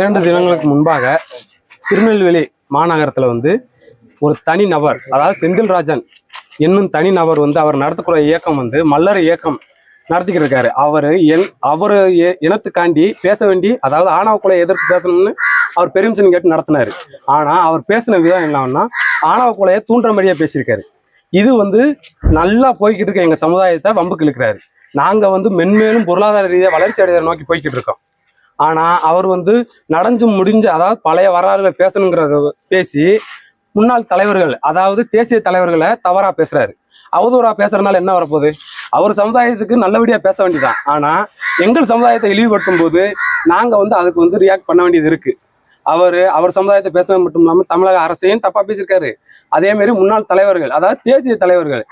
இரண்டு தினங்களுக்கு முன்பாக திருநெல்வேலி மாநகரத்தில் வந்து ஒரு தனி நபர் அதாவது செந்தில்ராஜன் என்னும் தனி நபர் வந்து அவர் நடத்தக்கூடிய இயக்கம் வந்து மல்லர் இயக்கம் நடத்திக்கிட்டு இருக்காரு. அவர் என் அவர் இனத்துக்காண்டி பேச வேண்டி அதாவது ஆணவ கொலை எதிர்த்து பேசணும்னு அவர் பெருமிஷன் கேட்டு நடத்தினாரு. ஆனால் அவர் பேசின விதம் என்னன்னா ஆணவ கொலையை தூண்டுற மாதிரியே பேசியிருக்காரு. இது வந்து நல்லா போய்கிட்டு இருக்க எங்கள் சமுதாயத்தை வம்புக்கு இழுக்கிறாரு. நாங்கள் வந்து மென்மேலும் பொருளாதார ரீதியாக வளர்ச்சி அடைவதை நோக்கி போய்கிட்டு இருக்கோம். ஆனா அவர் வந்து நடந்து முடிஞ்ச அதாவது பழைய வரலாறுல பேசணுங்கிறத பேசி முன்னாள் தலைவர்கள் அதாவது தேசிய தலைவர்களை தவறா பேசுறாரு. அவதூறா பேசுறதுனால என்ன வரப்போகுது? அவர் சமுதாயத்துக்கு நல்லபடியா பேச வேண்டியதான் ஆனா எங்கள் சமுதாயத்தை இழிவுபடுத்தும் போது நாங்க வந்து அதுக்கு வந்து ரியாக்ட் பண்ண வேண்டியது இருக்கு. அவர் அவர் சமுதாயத்தை பேசுறது மட்டும் இல்லாமல் தமிழக அரசையும் தப்பா பேசியிருக்காரு. அதே மாதிரி முன்னாள் தலைவர்கள் அதாவது தேசிய தலைவர்கள்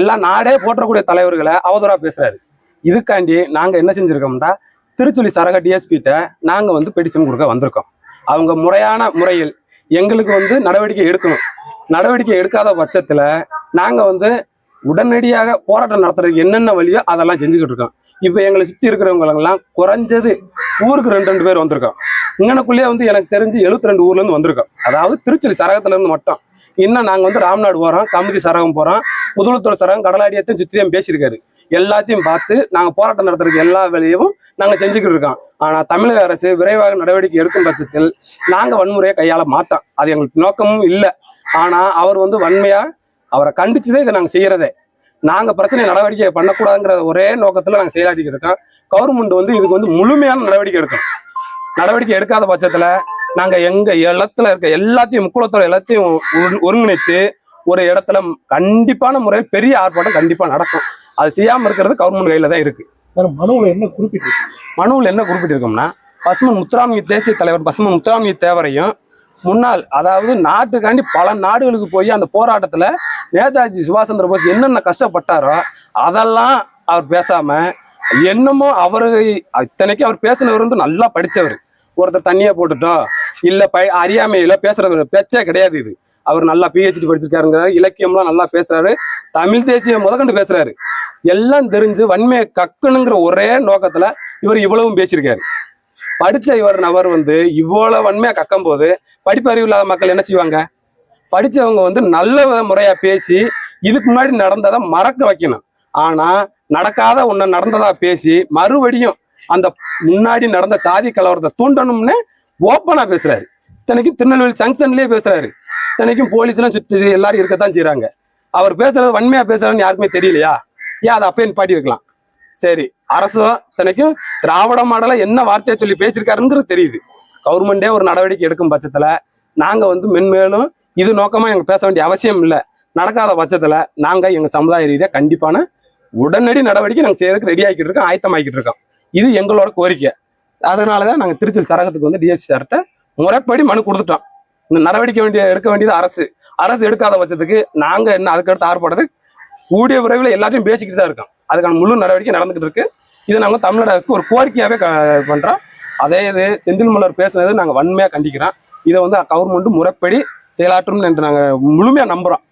எல்லாம் நாடே போற்றக்கூடிய தலைவர்களை அவதூறா பேசுறாரு. இதுக்காண்டி நாங்க என்ன செஞ்சிருக்கோம்னா திருச்சுழி சரக டிஎஸ்பிட்ட நாங்கள் வந்து பெட்டிஷன் கொடுக்க வந்திருக்கோம். அவங்க முறையான முறையில் எங்களுக்கு வந்து நடவடிக்கை எடுக்கணும். நடவடிக்கை எடுக்காத பட்சத்தில் நாங்கள் வந்து உடனடியாக போராட்டம் நடத்துறதுக்கு என்னென்ன வழியோ அதெல்லாம் செஞ்சுக்கிட்டு இருக்கோம். இப்போ எங்களை சுற்றி இருக்கிறவங்களெல்லாம் குறைஞ்சது ஊருக்கு ரெண்டு ரெண்டு பேர் வந்திருக்கோம். இங்கனக்குள்ளேயே வந்து எனக்கு தெரிஞ்சு 72 ரெண்டு ஊர்லேருந்து வந்திருக்கோம். அதாவது திருச்சுழி சரகத்துலேருந்து மட்டும். இன்னும் நாங்கள் வந்து ராம்நாடு போகிறோம் கமிதி சரகம் போகிறோம் முதலுத்தூர் சரகம் கடலாடியத்தையும் சுற்றி தான் பேசியிருக்காரு. எல்லாத்தையும் பார்த்து நாங்கள் போராட்டம் நடத்துறதுக்கு எல்லா வேலையும் நாங்கள் செஞ்சுக்கிட்டு இருக்கோம். ஆனால் தமிழக அரசு விரைவாக நடவடிக்கை எடுக்கும் பட்சத்தில் நாங்கள் வன்முறையை கையாள மாட்டோம். அது எங்களுக்கு நோக்கமும் இல்லை. ஆனால் அவர் வந்து வன்மையாக அவரை கண்டிச்சுதான் இதை நாங்கள் செய்கிறதே நாங்கள் பிரச்சனை நடவடிக்கை பண்ணக்கூடாதுங்கிற ஒரே நோக்கத்தில் நாங்கள் செயலாற்றிக்கிட்டு இருக்கோம். கவர்மெண்ட் வந்து இதுக்கு வந்து முழுமையான நடவடிக்கை எடுக்கணும். நடவடிக்கை எடுக்காத பட்சத்தில் நாங்கள் எங்கள் இடத்துல இருக்க எல்லாத்தையும் முக்குளத்தோட எல்லாத்தையும் ஒரு- ஒருங்கிணைச்சு ஒரு இடத்துல கண்டிப்பான முறையில் பெரிய ஆர்ப்பாட்டம் கண்டிப்பாக நடக்கும். அது செய்யாமல் இருக்கிறது கவர்மெண்ட் கையில் தான் இருக்கு. மேடம் மனுவில் என்ன குறிப்பிட்டு மனுவில் என்ன குறிப்பிட்டிருக்கோம்னா பசுமன் முத்துராமலிங்க தேசிய தலைவர் பசுமன் முத்துராமலிங்க தேவரையும் முன்னாள் அதாவது நாட்டுக்காண்டி பல நாடுகளுக்கு போய் அந்த போராட்டத்துல நேதாஜி சுபாஷ் சந்திர போஸ் என்னென்ன கஷ்டப்பட்டாரோ அதெல்லாம் அவர் பேசாம என்னமோ அவரு இத்தனைக்கும் அவர் பேசினவர் வந்து நல்லா படிச்சவர். ஒருத்தர் தண்ணியை போட்டுட்டோ இல்ல ப அறியாமையில பேசுறது பேச்சே கிடையாது இது. அவர் நல்லா பிஹெச்டி படிச்சிருக்காருங்க இலக்கியம்லாம் நல்லா பேசுறாரு. தமிழ் தேசியம் முதற்கொண்டு பேசுறாரு. எல்லாம் தெரிஞ்சு வன்மையை கக்கணுங்கிற ஒரே நோக்கத்துல இவர் இவ்வளவும் பேசியிருக்காரு. படித்த இவர் நபர் வந்து இவ்வளவு வன்மையா கக்கும் போது படிப்பறிவு இல்லாத மக்கள் என்ன செய்வாங்க? படித்தவங்க வந்து நல்ல முறையா பேசி இதுக்கு முன்னாடி நடந்ததை மறக்க வைக்கணும். ஆனா நடக்காத ஒன்ன நடந்ததா பேசி மறுபடியும் அந்த முன்னாடி நடந்த சாதி கலவரத்தை தூண்டணும்னு ஓப்பனா பேசுறாரு. இத்தனைக்கும் திருநெல்வேலி சங்ஷன்லயே பேசுறாரு. இத்தனைக்கும் போலீஸ் எல்லாம் சுத்தி எல்லாரும் இருக்கத்தான் செய்யறாங்க அவர் பேசுறது வன்மையா பேசுறாருன்னு யாருக்குமே தெரியலையா? ஏன் அதை அப்பயே பாட்டி இருக்கலாம் சரி அரசு இத்தனைக்கும் திராவிட மாடல என்ன வார்த்தையை சொல்லி பேசியிருக்காருங்கிறது தெரியுது. கவர்மெண்டே ஒரு நடவடிக்கை எடுக்கும் பட்சத்துல நாங்க வந்து மென்மேலும் இது நோக்கமா எங்க பேச வேண்டிய அவசியம் இல்லை. நடக்காத பட்சத்துல நாங்க எங்க சமுதாய ரீதியா கண்டிப்பான உடனடி நடவடிக்கை நாங்கள் செய்யறதுக்கு ரெடி ஆகிக்கிட்டு இருக்கோம் ஆயத்தமாக்கிட்டு இருக்கோம். இது எங்களோட கோரிக்கை. அதனாலதான் நாங்கள் திருச்சி சரகத்துக்கு வந்து டிஎஸ்பி சார்கிட்ட முறைப்படி மனு கொடுத்துட்டோம். இந்த நடவடிக்கை வேண்டிய எடுக்க வேண்டியது அரசு. அரசு எடுக்காத பட்சத்துக்கு நாங்கள் என்ன அதுக்கடுத்து ஆர்ப்பாட்டத்துக்கு கூடிய விரைவில் எல்லாத்தையும் பேசிக்கிட்டு தான் இருக்கோம் அதுக்கான முழு நடவடிக்கை நடந்துகிட்டு இருக்கு. இதை நாங்க தமிழ்நாடு அரசுக்கு ஒரு கோரிக்கையாவே க- பண்றோம் அதே இது செந்தில் மலர் பேசுனது நாங்க வன்மையா கண்டிக்கிறோம். இதை வந்து கவர்மெண்ட் முறைப்படி செயலாற்றும் என்று நாங்க முழுமையா நம்புறோம்.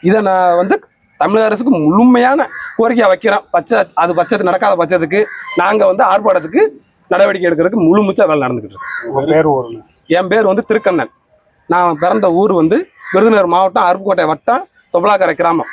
இதை நான் வந்து தமிழக அரசுக்கு முழுமையான கோரிக்கையா வைக்கிறோம். பட்ச அது பட்சத்து நடக்காத பட்சத்துக்கு நாங்க வந்து ஆர்ப்பாட்டத்துக்கு நடவடிக்கை எடுக்கிறதுக்கு முழு முச்சா வேலை நடந்துகிட்டு இருக்கு. என் பேர் வந்து திருக்கண்ணன். நான் பிறந்த ஊர் வந்து விருதுநகர் மாவட்டம் அருப்புக்கோட்டை வட்டம் தொபலாக்கரை கிராமம்.